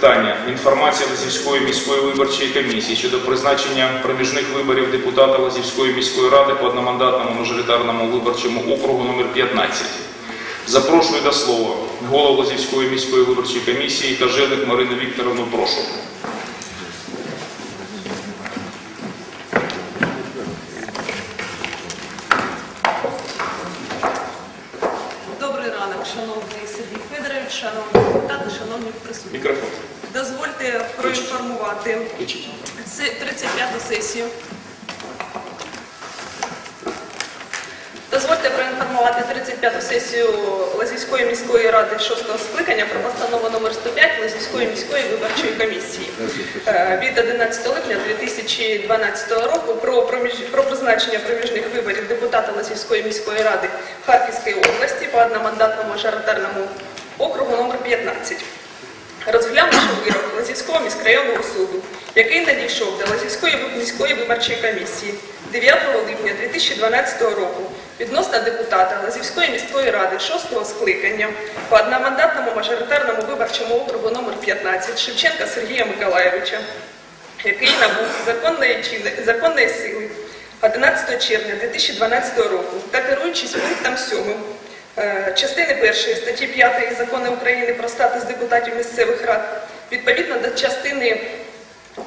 питання інформація Лазівської міської виборчої комісії щодо призначення проміжних виборів депутата Лазівської міської ради по одномандатному мажоритарному виборчому округу номер 15. Запрошую до слова голову Лазівської міської виборчої комісії Каженик Марину Вікторовну. Прошу. Добрий ранок, шановний Сергій шановні депутати, шановні присутні. Мікрофон. Дозвольте проінформувати 35-ту сесію. Дозвольте проінформувати 35-ту сесію Лазівської міської ради 6-го скликання про постанову номер 105 Лазівської міської виборчої комісії е, від 11 липня 2012 року про, про призначення проміжних виборів депутата Лазівської міської ради Харківської області по одномандатному мажоритарному округу номер 15 розглянувши вирок Лазівського міськрайонного суду, який надійшов до Лазівської міської виборчої комісії 9 липня 2012 року відносно депутата Лазівської міської ради 6-го скликання по одномандатному мажоритарному виборчому округу номер 15 Шевченка Сергія Миколаєвича, який набув законної, законної сили 11 червня 2012 року та керуючись пунктом 7 Е, частини першої статті 5 Закону України про статус депутатів місцевих рад. Відповідно до частини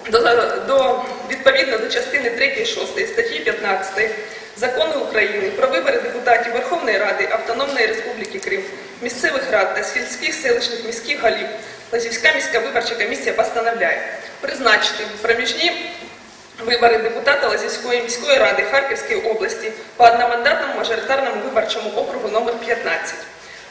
до, до, відповідно до частини 3 6 статті 15 Закону України про вибори депутатів Верховної Ради Автономної Республіки Крим, місцевих рад та сільських селищних міських голів. Лазівська міська виборча комісія постановляє призначити проміжні Вибори депутата Лазівської міської ради Харківської області по одномандатному мажоритарному виборчому округу номер 15.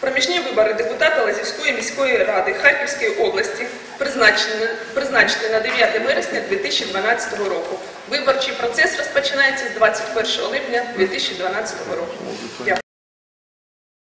Проміжні вибори депутата Лазівської міської ради Харківської області призначені, призначені на 9 вересня 2012 року. Виборчий процес розпочинається з 21 липня 2012 року. Дякую.